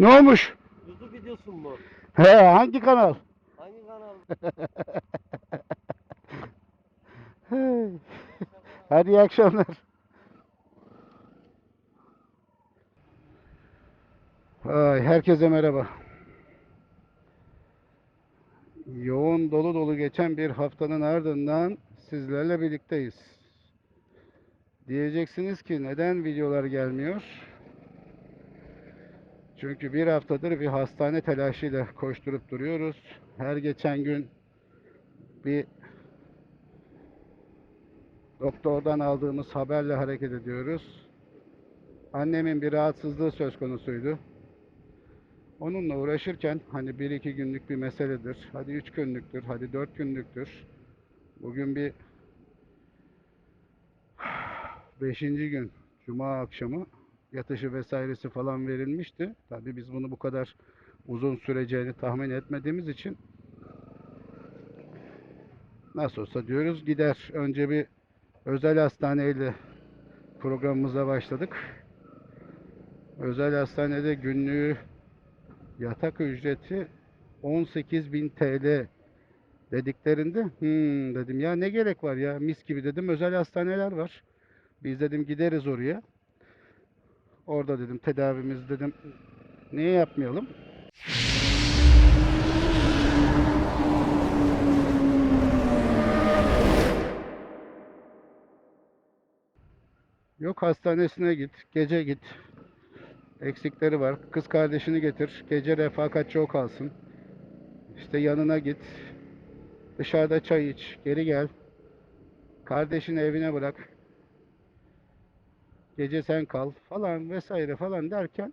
Ne olmuş? YouTube videosun mu? He hangi kanal? Hangi kanal? Hadi iyi akşamlar. Ay, herkese merhaba. Yoğun dolu dolu geçen bir haftanın ardından sizlerle birlikteyiz. Diyeceksiniz ki neden videolar gelmiyor? Çünkü bir haftadır bir hastane telaşıyla koşturup duruyoruz. Her geçen gün bir doktordan aldığımız haberle hareket ediyoruz. Annemin bir rahatsızlığı söz konusuydu. Onunla uğraşırken hani bir iki günlük bir meseledir. Hadi üç günlüktür, hadi dört günlüktür. Bugün bir beşinci gün Cuma akşamı yatışı vesairesi falan verilmişti. Tabii biz bunu bu kadar uzun süreceğini tahmin etmediğimiz için nasıl olsa diyoruz gider. Önce bir özel hastaneyle programımıza başladık. Özel hastanede günlüğü yatak ücreti 18.000 TL dediklerinde hmm dedim ya ne gerek var ya mis gibi dedim özel hastaneler var. Biz dedim gideriz oraya. Orada dedim tedavimiz dedim niye yapmayalım? Yok hastanesine git, gece git. Eksikleri var. Kız kardeşini getir. Gece refakatçi o kalsın. İşte yanına git. Dışarıda çay iç. Geri gel. Kardeşini evine bırak. Gece sen kal falan vesaire falan derken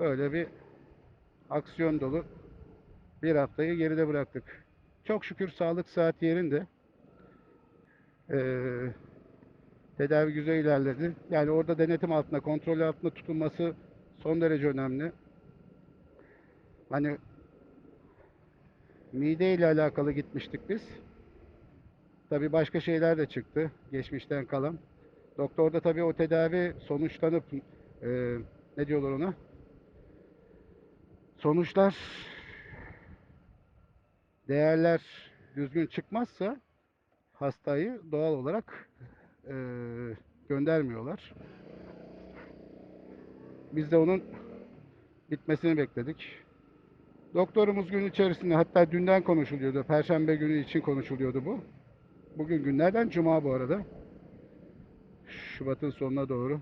böyle bir aksiyon dolu bir haftayı geride bıraktık. Çok şükür sağlık saat yerinde. Ee, tedavi güzel ilerledi. Yani orada denetim altında, kontrol altında tutulması son derece önemli. Hani mide ile alakalı gitmiştik biz. Tabii başka şeyler de çıktı geçmişten kalan. Doktor da tabii o tedavi sonuçlanıp e, ne diyorlar ona? Sonuçlar değerler düzgün çıkmazsa hastayı doğal olarak e, göndermiyorlar. Biz de onun bitmesini bekledik. Doktorumuz gün içerisinde hatta dünden konuşuluyordu. Perşembe günü için konuşuluyordu bu. Bugün günlerden cuma bu arada. Şubat'ın sonuna doğru.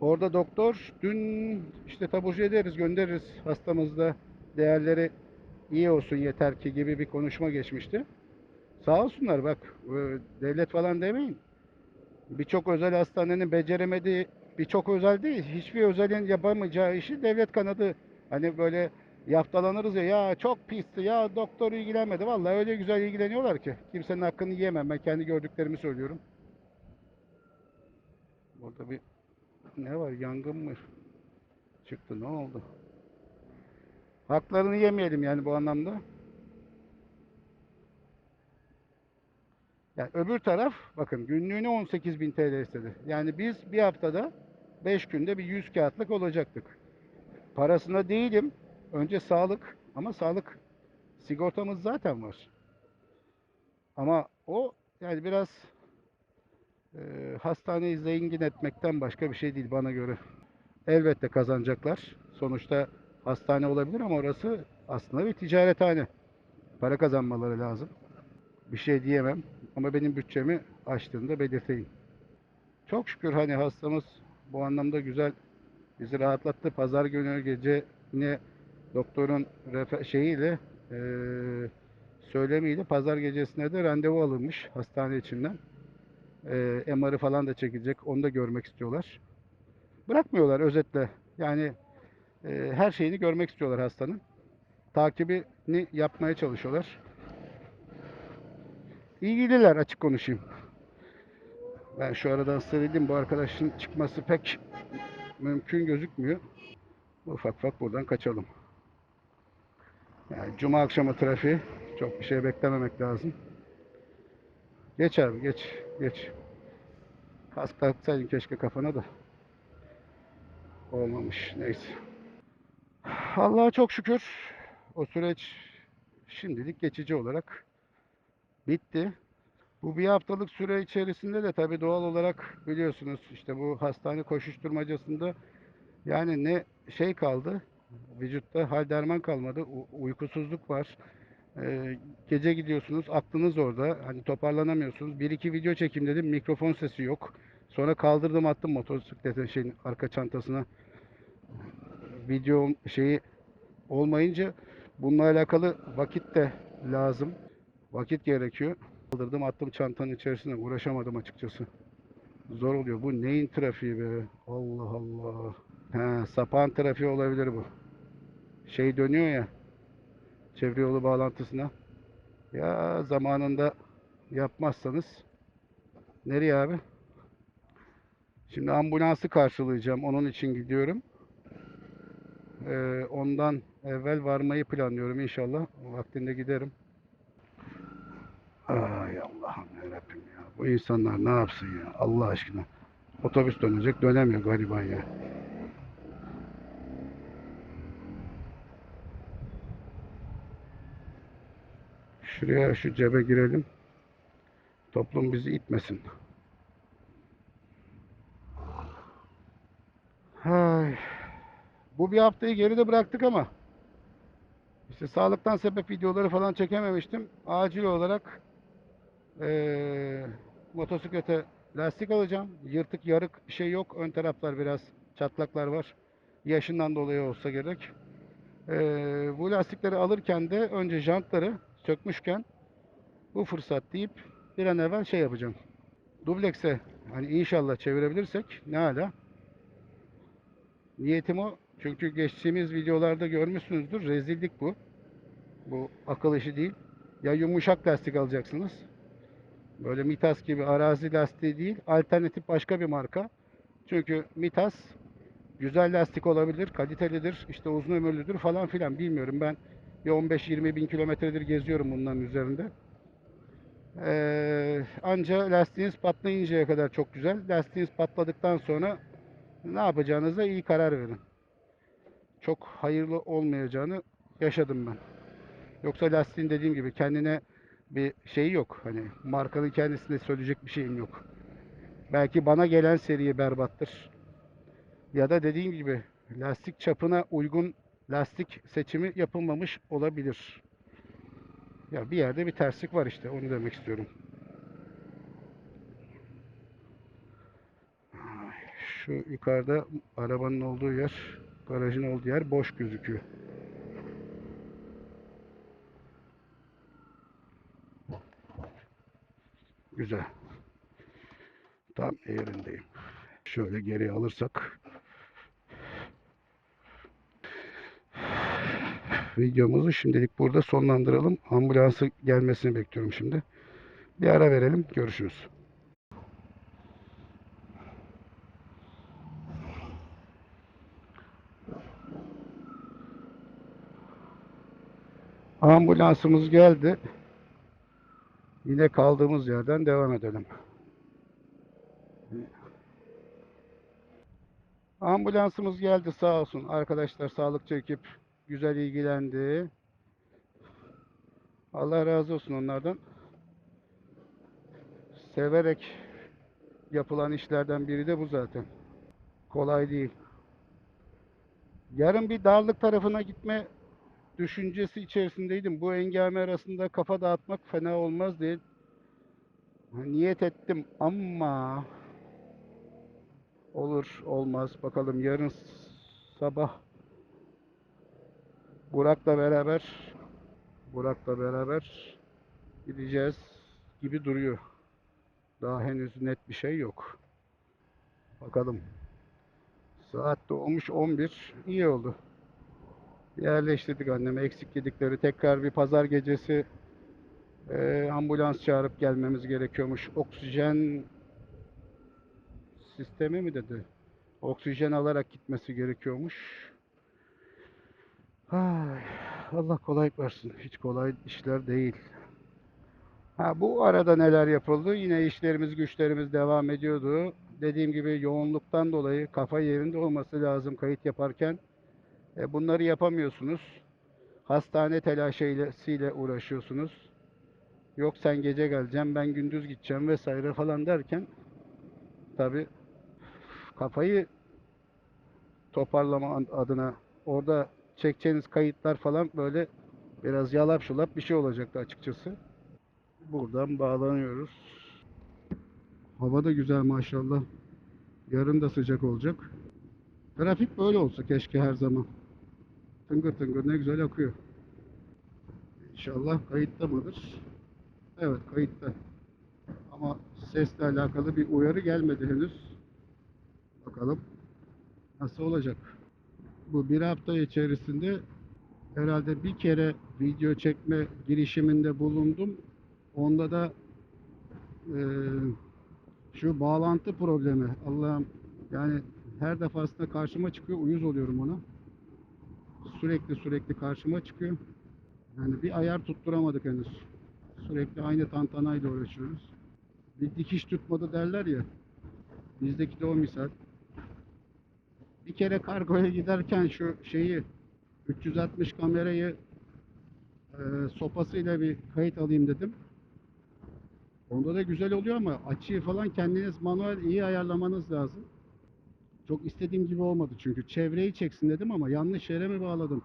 Orada doktor dün işte taburcu ederiz, göndeririz hastamızda değerleri iyi olsun yeter ki gibi bir konuşma geçmişti. Sağ olsunlar bak e, devlet falan demeyin. Birçok özel hastanenin beceremediği birçok özel değil. Hiçbir özelin yapamayacağı işi devlet kanadı hani böyle yaftalanırız ya ya çok pisti ya doktor ilgilenmedi. Vallahi öyle güzel ilgileniyorlar ki kimsenin hakkını yiyemem. Ben kendi gördüklerimi söylüyorum. Burada bir ne var yangın mı çıktı ne oldu? Haklarını yemeyelim yani bu anlamda. Yani öbür taraf bakın günlüğüne 18.000 TL istedi. Yani biz bir haftada 5 günde bir 100 kağıtlık olacaktık. Parasına değilim. Önce sağlık ama sağlık sigortamız zaten var. Ama o yani biraz e, hastaneyi zengin etmekten başka bir şey değil bana göre. Elbette kazanacaklar. Sonuçta hastane olabilir ama orası aslında bir ticarethane. Para kazanmaları lazım. Bir şey diyemem ama benim bütçemi aştığında belirteyim. Çok şükür hani hastamız bu anlamda güzel bizi rahatlattı. Pazar günü gece yine doktorun şeyiyle eee söylemiyle pazar gecesine de randevu alınmış hastane içinden. Eee MR'ı falan da çekilecek. Onu da görmek istiyorlar. Bırakmıyorlar özetle. Yani eee, her şeyini görmek istiyorlar hastanın. Takibini yapmaya çalışıyorlar. İlgililer açık konuşayım. Ben şu aradan sıyrılayım. Bu arkadaşın çıkması pek mümkün gözükmüyor. Ufak ufak buradan kaçalım. Yani cuma akşamı trafiği çok bir şey beklememek lazım. Geç abi geç geç. Kask taksaydın keşke kafana da. olmamış. Neyse. Allah'a çok şükür o süreç şimdilik geçici olarak bitti. Bu bir haftalık süre içerisinde de tabii doğal olarak biliyorsunuz işte bu hastane koşuşturmacasında yani ne şey kaldı vücutta hal derman kalmadı u- uykusuzluk var Ee, gece gidiyorsunuz aklınız orada hani toparlanamıyorsunuz bir iki video çekeyim dedim mikrofon sesi yok sonra kaldırdım attım motosikletin şeyin arka çantasına video şeyi olmayınca bununla alakalı vakit de lazım vakit gerekiyor Kaldırdım attım çantanın içerisine uğraşamadım açıkçası. Zor oluyor. Bu neyin trafiği be? Allah Allah. He, sapağın trafiği olabilir bu. Şey dönüyor ya. Çevre yolu bağlantısına. Ya zamanında yapmazsanız. Nereye abi? Şimdi ambulansı karşılayacağım. Onun için gidiyorum. Ee, ondan evvel varmayı planlıyorum inşallah. Vaktinde giderim. Ay Allah'ım yarabbim ya. Bu insanlar ne yapsın ya Allah aşkına. Otobüs dönecek dönemiyor gariban ya. Şuraya şu cebe girelim. Toplum bizi itmesin. Hay. Bu bir haftayı geride bıraktık ama işte sağlıktan sebep videoları falan çekememiştim. Acil olarak eee motosiklete lastik alacağım. Yırtık yarık bir şey yok. Ön taraflar biraz çatlaklar var. Yaşından dolayı olsa gerek. Eee, bu lastikleri alırken de önce jantları sökmüşken bu fırsat deyip bir an evvel şey yapacağım. Dublekse hani inşallah çevirebilirsek ne hala. Niyetim o. Çünkü geçtiğimiz videolarda görmüşsünüzdür. Rezillik bu. Bu akıl işi değil. Ya yumuşak lastik alacaksınız. Böyle Mitas gibi arazi lastiği değil. Alternatif başka bir marka. Çünkü Mitas güzel lastik olabilir, kalitelidir, işte uzun ömürlüdür falan filan bilmiyorum. Ben bir 15-20 bin kilometredir geziyorum bunların üzerinde. Ee, anca lastiğiniz patlayıncaya kadar çok güzel. Lastiğiniz patladıktan sonra ne yapacağınıza iyi karar verin. Çok hayırlı olmayacağını yaşadım ben. Yoksa lastiğin dediğim gibi kendine bir şeyi yok. Hani markanın kendisine söyleyecek bir şeyim yok. Belki bana gelen seri berbattır. Ya da dediğim gibi lastik çapına uygun lastik seçimi yapılmamış olabilir. Ya bir yerde bir terslik var işte onu demek istiyorum. Şu yukarıda arabanın olduğu yer, garajın olduğu yer boş gözüküyor. Güzel. Tam yerindeyim. Şöyle geri alırsak videomuzu şimdilik burada sonlandıralım. Ambulansın gelmesini bekliyorum şimdi. Bir ara verelim. Görüşürüz. Ambulansımız geldi. Yine kaldığımız yerden devam edelim. Ambulansımız geldi sağ olsun. Arkadaşlar sağlıkçı ekip güzel ilgilendi. Allah razı olsun onlardan. Severek yapılan işlerden biri de bu zaten. Kolay değil. Yarın bir dağlık tarafına gitme düşüncesi içerisindeydim. Bu engame arasında kafa dağıtmak fena olmaz diye niyet ettim ama olur olmaz bakalım yarın sabah Burak'la beraber Burak'la beraber gideceğiz gibi duruyor. Daha henüz net bir şey yok. Bakalım. Saat de olmuş 11. İyi oldu. Yerleştirdik anneme. Eksik yedikleri tekrar bir pazar gecesi e, ambulans çağırıp gelmemiz gerekiyormuş. Oksijen sistemi mi dedi? Oksijen alarak gitmesi gerekiyormuş. Ay, Allah kolaylık versin. Hiç kolay işler değil. Ha, bu arada neler yapıldı? Yine işlerimiz güçlerimiz devam ediyordu. dediğim gibi yoğunluktan dolayı kafa yerinde olması lazım kayıt yaparken. E, bunları yapamıyorsunuz. Hastane telaşıyla uğraşıyorsunuz. Yok sen gece geleceğim, ben gündüz gideceğim vesaire falan derken tabii kafayı toparlama adına orada çekeceğiniz kayıtlar falan böyle biraz yalap şulap bir şey olacaktı açıkçası. Buradan bağlanıyoruz. Hava da güzel maşallah. Yarın da sıcak olacak. Trafik böyle olsa keşke her zaman. Tıngır tıngır ne güzel akıyor. İnşallah kayıtta mıdır? Evet kayıtta. Ama sesle alakalı bir uyarı gelmedi henüz. Bakalım nasıl olacak. Bu bir hafta içerisinde herhalde bir kere video çekme girişiminde bulundum. Onda da eee, şu bağlantı problemi. Allah'ım yani her defasında karşıma çıkıyor. Uyuz oluyorum ona. Sürekli sürekli karşıma çıkıyor. Yani bir ayar tutturamadık henüz. Sürekli aynı tantanayla uğraşıyoruz. Bir dikiş tutmadı derler ya. Bizdeki de o misal. Bir kere kargoya giderken şu şeyi 360 kamerayı e, sopasıyla bir kayıt alayım dedim. Onda da güzel oluyor ama açıyı falan kendiniz manuel iyi ayarlamanız lazım. Çok istediğim gibi olmadı çünkü çevreyi çeksin dedim ama yanlış yere mi bağladım?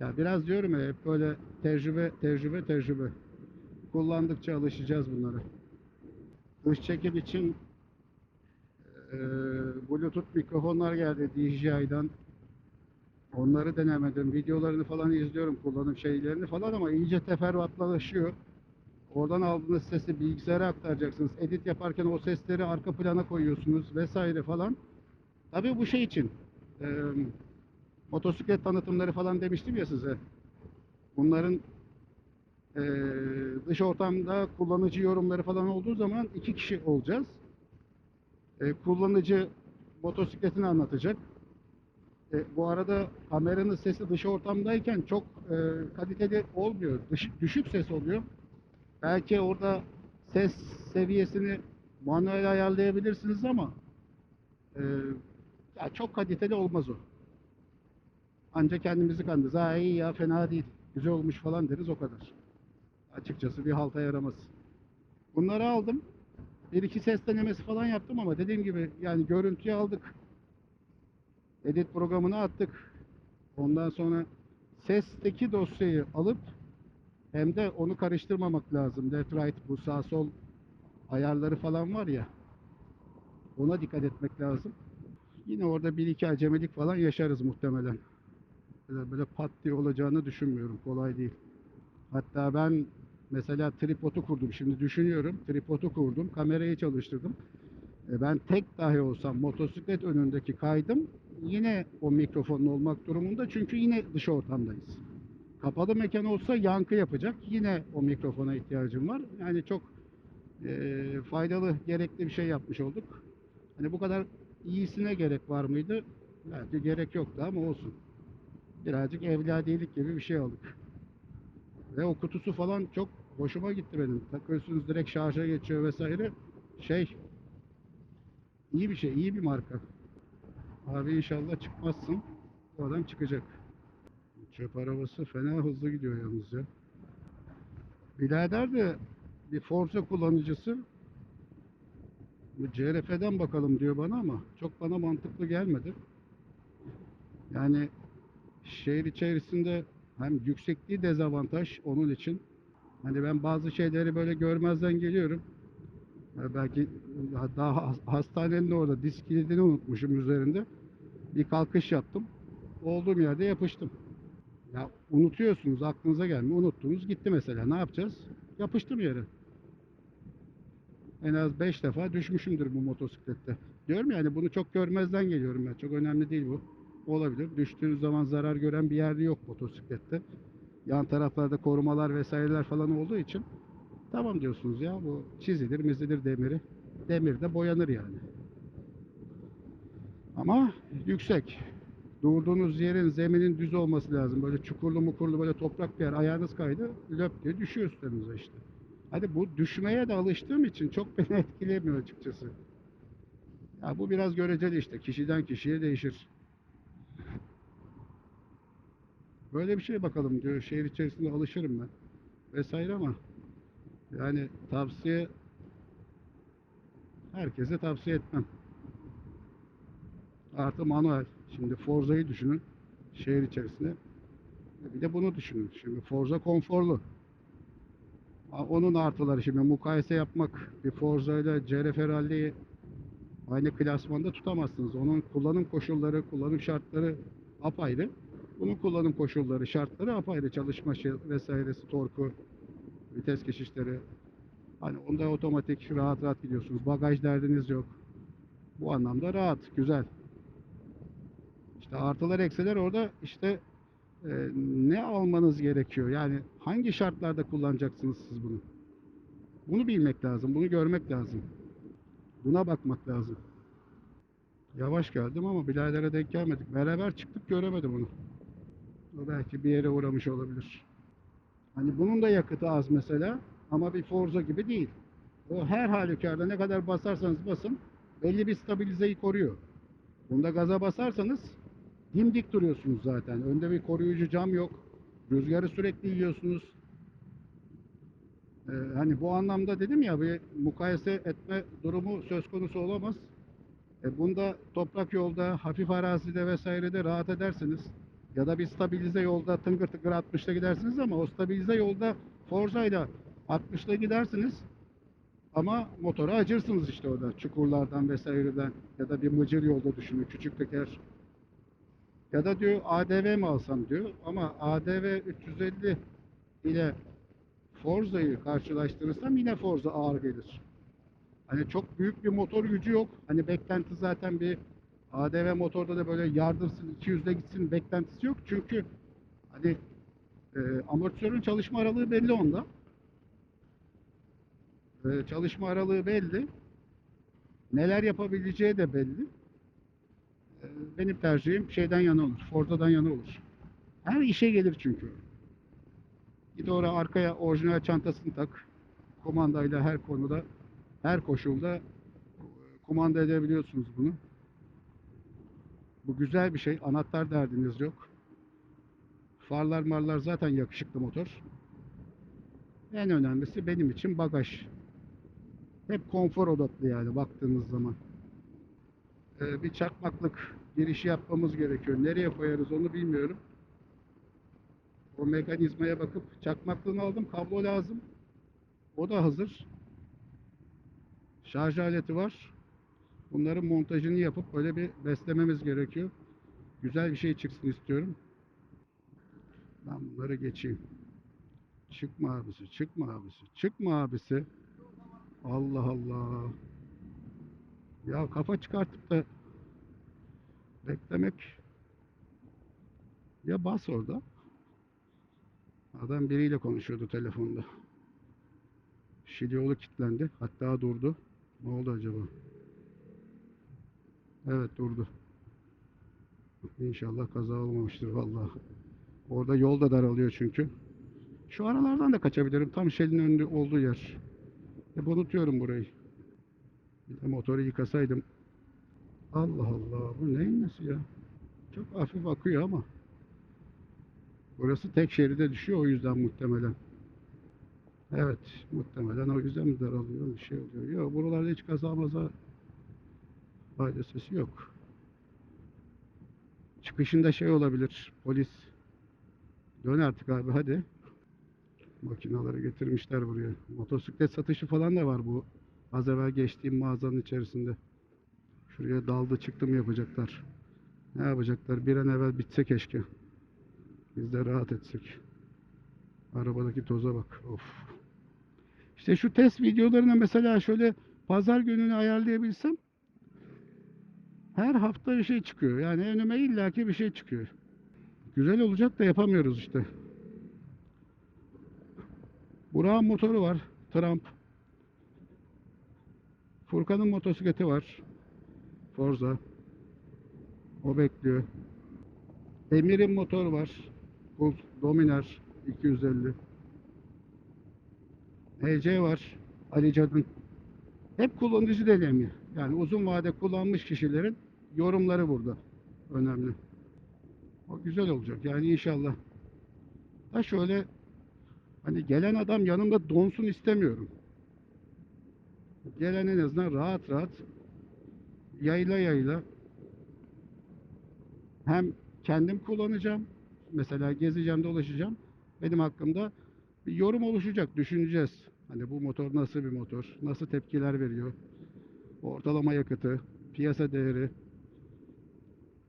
Ya biraz diyorum ya hep böyle tecrübe, tecrübe, tecrübe. Kullandıkça alışacağız bunlara. Dış çekim için eee Bluetooth mikrofonlar geldi DJI'dan. Onları denemedim. Videolarını falan izliyorum kullanım şeylerini falan ama iyice teferruatlaşıyor. Oradan aldığınız sesi bilgisayara aktaracaksınız. Edit yaparken o sesleri arka plana koyuyorsunuz vesaire falan. Tabii bu şey için eee, motosiklet tanıtımları falan demiştim ya size. Bunların eee, dış ortamda kullanıcı yorumları falan olduğu zaman iki kişi olacağız. E, kullanıcı motosikletini anlatacak. E, bu arada kameranın sesi dış ortamdayken çok e, kaliteli olmuyor. Dış- düşük ses oluyor. Belki orada ses seviyesini manuel ayarlayabilirsiniz ama e, ya çok kaliteli olmaz o. Ancak kendimizi kandırırız. Ha iyi ya fena değil. Güzel olmuş falan deriz o kadar. Açıkçası bir halta yaramaz. Bunları aldım. Bir iki ses denemesi falan yaptım ama dediğim gibi yani görüntüyü aldık. Edit programına attık. Ondan sonra sesteki dosyayı alıp hem de onu karıştırmamak lazım. Left right bu sağ sol ayarları falan var ya. Ona dikkat etmek lazım. Yine orada bir iki acemilik falan yaşarız muhtemelen. Böyle, böyle pat diye olacağını düşünmüyorum. Kolay değil. Hatta ben mesela tripodu kurdum. Şimdi düşünüyorum. Tripodu kurdum. Kamerayı çalıştırdım. E, ben tek dahi olsam motosiklet önündeki kaydım yine o mikrofonun olmak durumunda. Çünkü yine dış ortamdayız. Kapalı mekan olsa yankı yapacak. Yine o mikrofona ihtiyacım var. Yani çok e, faydalı, gerekli bir şey yapmış olduk. Hani bu kadar iyisine gerek var mıydı? Belki gerek yoktu ama olsun. Birazcık evladiyelik gibi bir şey aldık. Ve o kutusu falan çok hoşuma gitti benim. Takıyorsunuz direkt şarja geçiyor vesaire. Şey iyi bir şey, iyi bir marka. Abi inşallah çıkmazsın. Bu adam çıkacak. Çöp arabası fena hızlı gidiyor yalnız ya. Birader de bir Forza kullanıcısı. Bu CRF'den bakalım diyor bana ama çok bana mantıklı gelmedi. Yani şehir içerisinde hem yüksekliği dezavantaj onun için. Hani ben bazı şeyleri böyle görmezden geliyorum. Ya belki daha has- hastanenin orada disk kilidini unutmuşum üzerinde. Bir kalkış yaptım. Olduğum yerde yapıştım. Ya unutuyorsunuz, aklınıza gelmiyor. Unuttunuz, gitti mesela. Ne yapacağız? Yapıştım yere. En az 5 defa düşmüşümdür bu motosiklette. Diyorum yani bunu çok görmezden geliyorum ben. Çok önemli değil bu. Olabilir. Düştüğünüz zaman zarar gören bir yerde yok motosiklette. Yan taraflarda korumalar vesaireler falan olduğu için tamam diyorsunuz ya bu çizilir mizilir demiri. Demir de boyanır yani. Ama yüksek. Durduğunuz yerin zeminin düz olması lazım. Böyle çukurlu mukurlu böyle toprak bir yer. Ayağınız kaydı löp diye düşüyor üstünüze işte. Hadi bu düşmeye de alıştığım için çok beni etkilemiyor açıkçası. Ya bu biraz göreceli işte. Kişiden kişiye değişir. Böyle bir şey bakalım diyor. Şehir içerisinde alışırım ben. Vesaire ama yani tavsiye herkese tavsiye etmem. Artı manuel. Şimdi Forza'yı düşünün. Şehir içerisinde. Bir de bunu düşünün. Şimdi Forza konforlu. Onun artıları şimdi mukayese yapmak bir Forza ile CRF Rally'yi aynı klasmanda tutamazsınız. Onun kullanım koşulları, kullanım şartları apayrı. Bunun kullanım koşulları, şartları apayrı. Çalışma şey vesairesi, torku, vites geçişleri. Hani onda otomatik rahat rahat gidiyorsunuz. Bagaj derdiniz yok. Bu anlamda rahat, güzel. İşte artılar eksiler orada işte e, ne almanız gerekiyor? Yani hangi şartlarda kullanacaksınız siz bunu? Bunu bilmek lazım, bunu görmek lazım. Buna bakmak lazım. Yavaş geldim ama birader'e denk gelmedik. Beraber çıktık göremedim onu. O belki bir yere uğramış olabilir. Hani bunun da yakıtı az mesela ama bir Forza gibi değil. O her halükarda ne kadar basarsanız basın belli bir stabilizeyi koruyor. Bunda gaza basarsanız dimdik duruyorsunuz zaten. Önde bir koruyucu cam yok. Rüzgarı sürekli yiyorsunuz. Ee, hani bu anlamda dedim ya bir mukayese etme durumu söz konusu olamaz. E, bunda toprak yolda, hafif arazide vesairede rahat edersiniz. Ya da bir stabilize yolda tıngır tıngır 60'ta gidersiniz ama o stabilize yolda Forza ile 60'ta gidersiniz. Ama motora acırsınız işte orada çukurlardan vesaireden ya da bir mıcır yolda düşünün küçük teker ya da diyor ADV mi alsam diyor ama ADV 350 ile Forza'yı karşılaştırırsam yine Forza ağır gelir. Hani çok büyük bir motor gücü yok. Hani beklenti zaten bir ADV motorda da böyle yardırsın 200'de gitsin beklentisi yok. Çünkü hani e, amortisörün çalışma aralığı belli onda. E, çalışma aralığı belli. Neler yapabileceği de belli. E, benim tercihim şeyden yana olur. Forza'dan yana olur. Her işe gelir çünkü. Git oraya arkaya orijinal çantasını tak. Kumandayla her konuda, her koşulda e, kumanda edebiliyorsunuz bunu. Bu güzel bir şey. Anahtar derdiniz yok. Farlar marlar zaten yakışıklı motor. En önemlisi benim için bagaj. Hep konfor odaklı yani baktığınız zaman. Ee, bir çakmaklık girişi yapmamız gerekiyor. Nereye koyarız onu bilmiyorum. O mekanizmaya bakıp çakmaklığını aldım. Kablo lazım. O da hazır. Şarj aleti var. Bunların montajını yapıp böyle bir beslememiz gerekiyor. Güzel bir şey çıksın istiyorum. Ben bunları geçeyim. Çıkma abisi, çıkma abisi, çıkma abisi. Allah Allah. Ya kafa çıkartıp da beklemek ya bas orada. Adam biriyle konuşuyordu telefonda. Şilyoğlu kilitlendi. Hatta durdu. Ne oldu acaba? Evet durdu. İnşallah kaza olmamıştır vallahi. Orada yol da daralıyor çünkü. Şu aralardan da kaçabilirim. Tam Shell'in önünde olduğu yer. Hep unutuyorum burayı. Bir de motoru yıkasaydım. Allah Allah. Bu neyin nesi ya? Çok hafif akıyor ama. Burası tek şeride düşüyor o yüzden muhtemelen. Evet, muhtemelen o yüzden mi daralıyor, bir şey oluyor. Yok, buralarda hiç kaza maza fayda sesi yok. Çıkışında şey olabilir, polis. Dön artık abi hadi. Makinaları getirmişler buraya. Motosiklet satışı falan da var bu. Az evvel geçtiğim mağazanın içerisinde. Şuraya daldı çıktım yapacaklar. Ne yapacaklar? Bir an evvel bitse keşke. Biz de rahat etsek. Arabadaki toza bak. Of. İşte şu test videolarına mesela şöyle pazar gününü ayarlayabilsem her hafta bir şey çıkıyor. Yani önüme illaki bir şey çıkıyor. Güzel olacak da yapamıyoruz işte. Burak'ın motoru var. Trump. Furkan'ın motosikleti var. Forza. O bekliyor. Emir'in motor var. Pulse Dominar 250. HC var. Ali Cadın. Hep kullanıcı deneyimi. Yani uzun vade kullanmış kişilerin yorumları burada önemli. O güzel olacak yani inşallah. Da şöyle hani gelen adam yanımda donsun istemiyorum. Gelen en azından rahat rahat yayla yayla hem kendim kullanacağım. Mesela gezeceğim, dolaşacağım. Benim hakkımda bir yorum oluşacak, düşüneceğiz. Hani bu motor nasıl bir motor, nasıl tepkiler veriyor, ortalama yakıtı, piyasa değeri,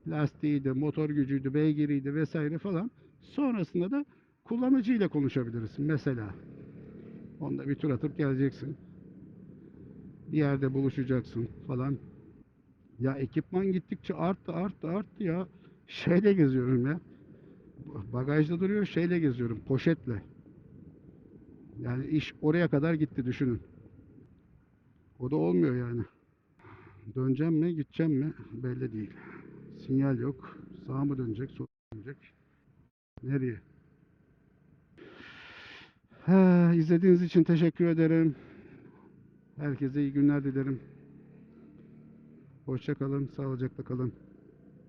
lastiğiydi, motor gücüydü, beygiriydi vesaire falan. Sonrasında da kullanıcıyla konuşabiliriz mesela. Onda bir tur atıp geleceksin. Bir yerde buluşacaksın falan. Ya ekipman gittikçe arttı, arttı, arttı ya. Şeyle geziyorum ya. Bagajda duruyor, şeyle geziyorum, poşetle. Yani iş oraya kadar gitti düşünün. O da olmuyor yani. Döneceğim mi, gideceğim mi belli değil. Sinyal yok. Sağa mı dönecek, sola dönecek? Nereye? He, izlediğiniz için teşekkür ederim. Herkese iyi günler dilerim. Hoşça kalın, sağlıcakla kalın.